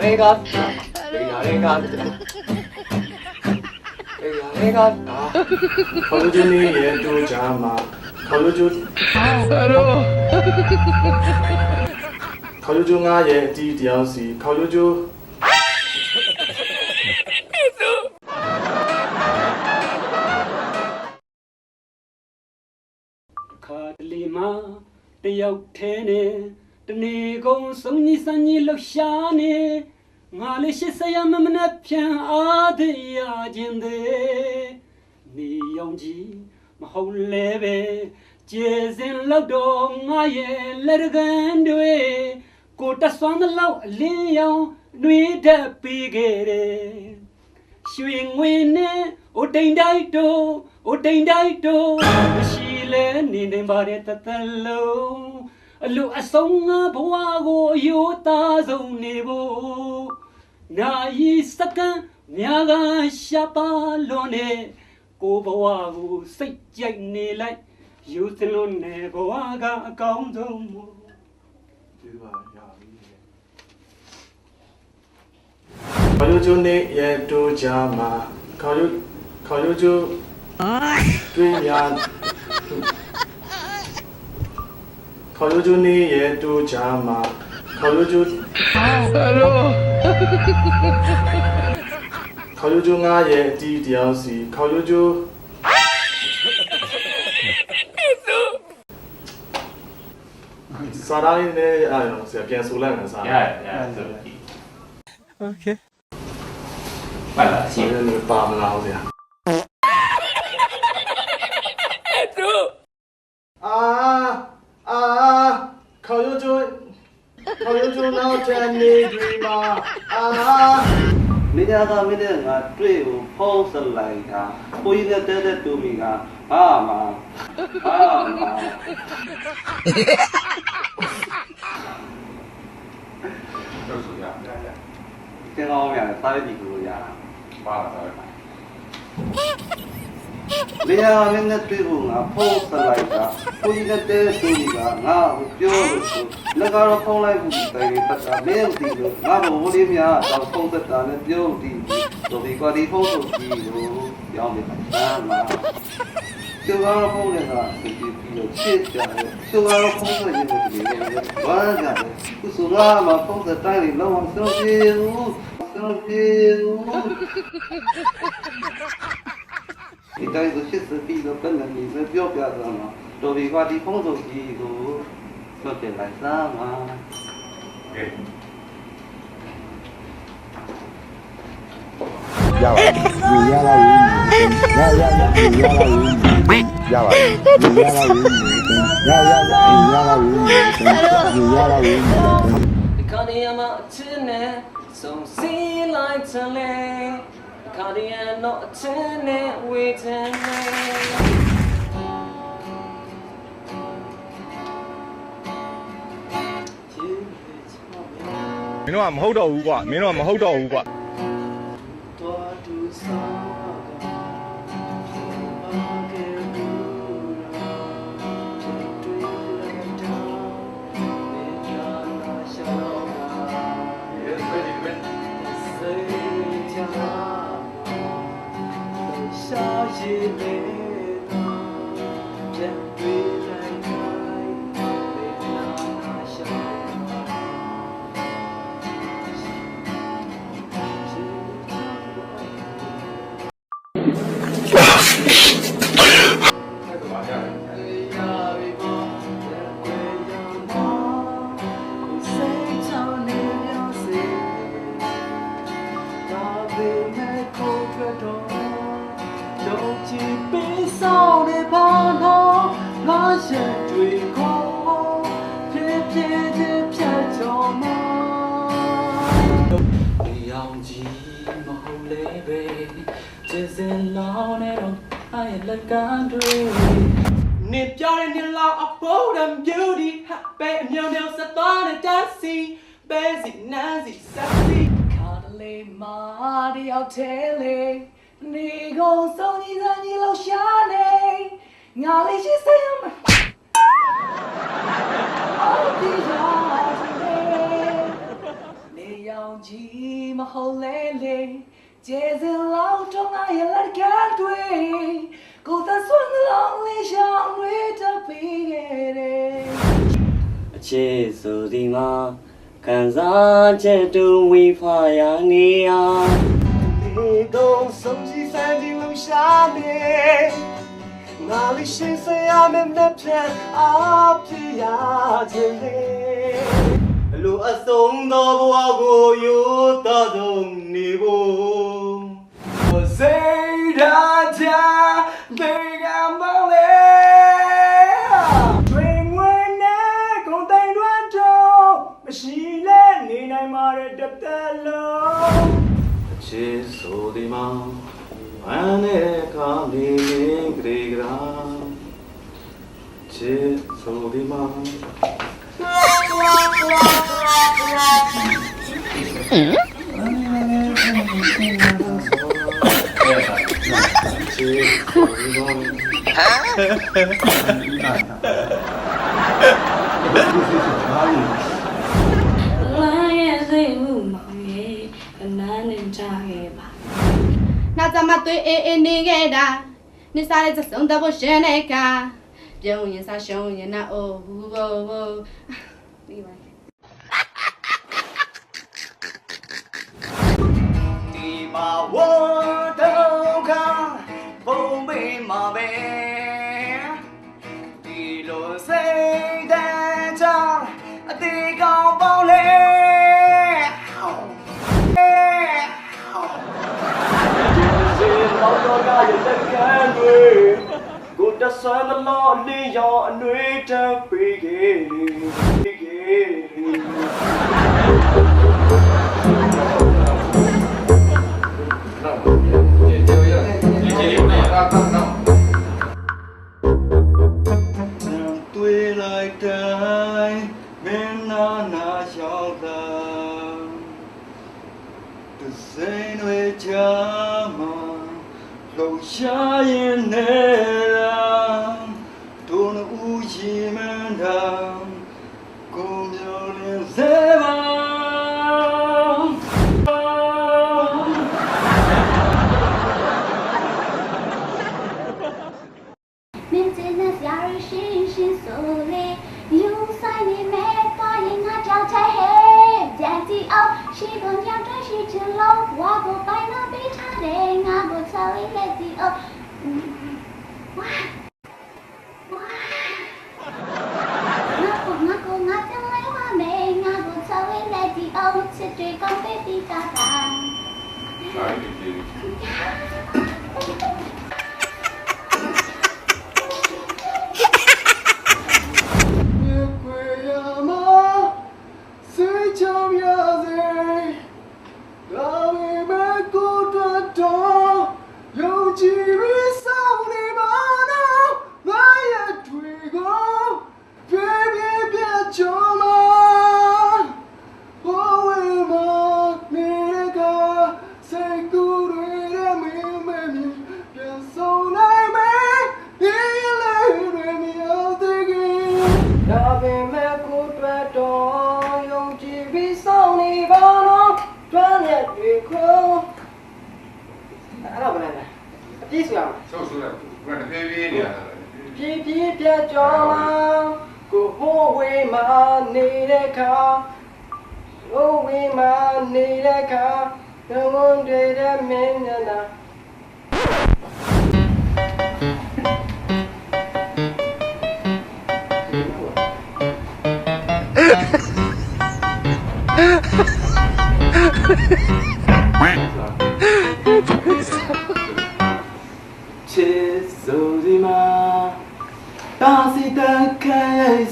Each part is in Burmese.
တွေကတွေကတွေကအာခေါ်လို့ချင်းလေးရဲ့တူကြမှာခေါ်လို့ကျခေါ်လို့ကျငါရဲ့အတီးတယောက်စီခေါ်လို့ကျခါတလီမှာတယောက်ထဲနဲ့ တနေကုန်စုံကြီးစံကြီးလှရှားနေငါလေးရှိစရမမနဲ့ဖြန်အားတရားခြင်းသေးနေယုံကြည်မဟုတ်လဲပဲကျေစင်လောက်တော့ငါရဲ့လက်ကန်တွေကိုတဆွမ်းသလောက်အလင်းရောင်နှွေးတတ်ပြီးခဲ့တယ်ရွှေငွေနဲ့အိုတိန်တိုက်တို့အိုတိန်တိုက်တို့မရှိလဲနေနေပါတဲ့တသက်လုံး အလိုအဆုံးငါဘဝကိုအယိုးသားဆုံးနေဖို့နာယီစကန်မြာကရှာပါလွန်နေကိုဘဝကိုစိတ်ကြိုက်နေလိုက်ယူစလုံးနေဘဝကအကောင်းဆုံးမို့ဒီပါရပြီခေါ်လို့ကျနေရဲ့တူကြမှာခေါ်လို့ခေါ်လို့ကျတွင်းများခေါ်လို့ကျနေရဲ့ 걸려준 이에 또 자마 걸려준 Hello 걸려준 아예 디디아우시 걸려준 사랑이네 아요 제가 그냥 소란한 사람 야야 오케이 빨라 지금 밤 나오세요 မင်းသားကမင်းနဲ့ငါတွေ့ကိုဖုံးစလိုက်တာကိုကြီးနဲ့တဲတဲ့တူမီကဟာမဟာမတော့ဆိုရရရကျင်းအောင်ရတယ်စားရည်ကို ရတာပါလားတော့မင်းသားကမင်းနဲ့တွေ့ကိုငါဖုံးစလိုက်တာကိုကြီးနဲ့တဲတဲ့တူမီကငါ့ကိုပြောလို့ဆိုလက်ကတော့ဖုံးလိုက်ဘူးတိုင်ပတ်တာမင်းတီလို့ငါဘဝလေးများတော့ဖုံးသက်တာနဲ့ပြောတီတော့ဒီကွာဒီဖုံးဆိုကြီးကိုရောင်းနေတာမကျတော့ဖုံးနေတာဒီပြီးတော့ချစ်ကြတယ်ကျတော့ဖုံးနေတယ်ဒီလိုဘာကြတယ်ခုဆိုလာမဖုံးတဲ့တိုင်းလုံးဝဆုံးပြေဘူးဆုံးပြေဘူးဒီတိုင်းဆိုချစ်စပြီးတော့ပြန်နေပြီပြောပြတာမှာတော်ဒီကွာဒီဖုံးဆိုကြီးကိုဆွတ်ပြလို က်စားမှာကဲရပါတယ်ဒီရလာရင်ရရရဒီရလာရင်ရပါတယ်ဒီရလာရင်ရရရဒီရလာရင်ဒီရလာရင်ဒီခါဒီယမအချစ်နဲ့ဆုံးစီလိုက်ချင်လေဒီခါဒီယတော့အချစ်နဲ့ဝေချင်လေ မင်းတို့ကမဟုတ်တော့ဘူးကွာမင်းတို့ကမဟု ပြ နေတော့အဲ့ရလက်ကန်တွေနေပြတဲ့နေလောက်အပေါ်ဒမ်ဗျူတီဟာပဲအမြောင်မြောင်ဆက်သွားတဲ့တက်စီပဲစီနန်းစီဆက်စီခါတလေမာတယောက်သေးလေနေကုန်ဆုံးကြီးစံကြီးလောက်ရှာနေ ငါလေးရှိစေရမအော်ဒီရာင်ကြီးမဟုတ်လေလေကျေစင်လောက်တော့ငါရဲ့လက်ကတွေ့ကိုယ်သက်ဆွမ်းလုံးလေးရှောင်းတွေတပေးခဲ့တယ်အချစ်ဆိုဒီမှာခံစားချက်တူဝီဖာရနေရဒီတော့ဆုံးစီစံဒီလုံရှာနေ ငါလေးရှိစရာမမပြန်အပြရခြင်းလေအလိုအဆုံးသောဘဝကိုယူတော်ဆုံးနေဖို့စိတ်ဓာတ်ချဒေကမောင်လေ မ်းရဲ့စိတ်မှုမောင်ရဲ့အနမ်းနဲ့ကြခဲ့ပါနောက်ကြမှာတွေ့အေးအေးနေခဲ့တာနေစားတဲ့စုံတဲ့ဘရှင်တဲ့ကပြုံးရင်စားရှုံးရင်နာအိုးဟူဘောဘောဒီပါ မှာဝတ်တော့ခါပုံပေးမှာပဲဒီလိုစိတ်တမ်းချအသေးကောင်းပေါင်းလေဒီလောက်တော့ကရတဲ့ကံတွေကိုတဆမ်းမလို့လေးရောအနှွေးတပေးခဲ့ပေးခဲ့ တွေ့လိုက်တိုင်း ကိုချလေးလ ပြည့်ဆိုရအောင်ဆောက်ဆိုလိုက်ဘယ်တဖြည်းဖြည်းနေရတာလဲပြည့်ပြည့်ပြတ်ကြောင်းလာကိုဟိုးဝေးမှနေတဲ့ခါဟိုးဝေးမှနေတဲ့ခါငုံငုံတွေတဲ့မင်းညနာချ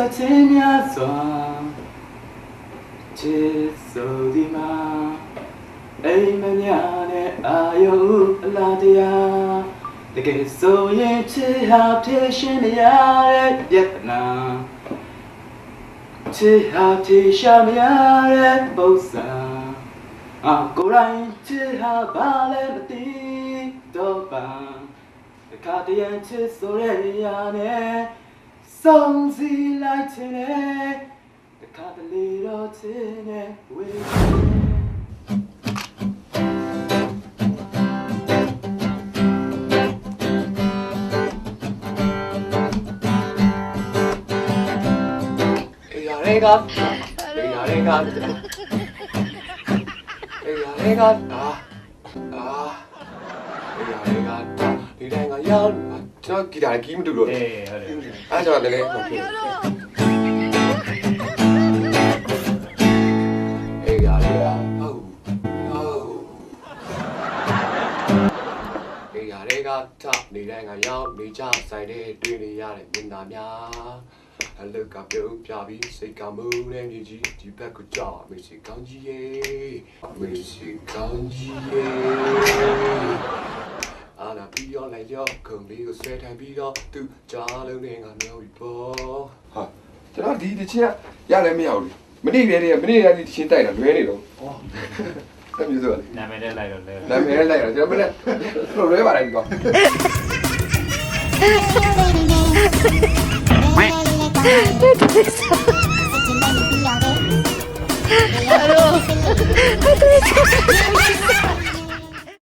စချင်များစွာချစ်စိုးဒီမှာအိမ်မများနဲ့အာယုအလားတရားတကယ်ဆိုရင်ချစ်ဟာဖြည့်ရှင်မရတဲ့ပြဿနာချစ်ဟာဖြည့်ရှာမရတဲ့ပုံစံအာကိုယ်တိုင်ချစ်ဟာဘာလဲမသိတော့ပါတခါတည်းချစ်ဆိုရရနဲ့ Something like today, the kind of little thing that we 내가 내가 내가 내가 내가 아아 내가 내가 내가 연락 ကဒီတိုင်းကရောက်ကျွန်တော်ဂီတာကီးမတူလို့အေးဟုတ်တယ်အဲ့ကျွန်တော်လည်းဟုတ်ပြီအေးရလေဟုတ်ဟုတ်အေးရလေကထနေတိုင်းကရောက်နေကြဆိုင်တဲ့တွေ့နေရတဲ့မျက်နှာများအလုတ်ကပြုံးပြပြီးစိတ်ကမူတဲ့မြေကြီးဒီဘက်ကကြောက်မေစီကောင်းကြီးရေမေစီကောင်းကြီးရေအာ လာပြီးရောလိုက်ရောခုံလေးကိုဆွဲထိုင်ပြီးတော့သူကြားလုံးနဲ့ငါမျိုးပြီးပေါ်ဟာကျွန်တော်ဒီတချင်းကရလည်းမရဘူးလေမနေ့ကလေးကမနေ့ကဒီတချင်းတိုက်တာလွဲနေတော့ဟောအဲ့မျိုးဆိုလေနာမည်နဲ့လိုက်တော့လဲနာမည်လိုက်တာကျွန်တော်မနေ့တော့လွဲပါလိုက်ဒီကောင် Hello.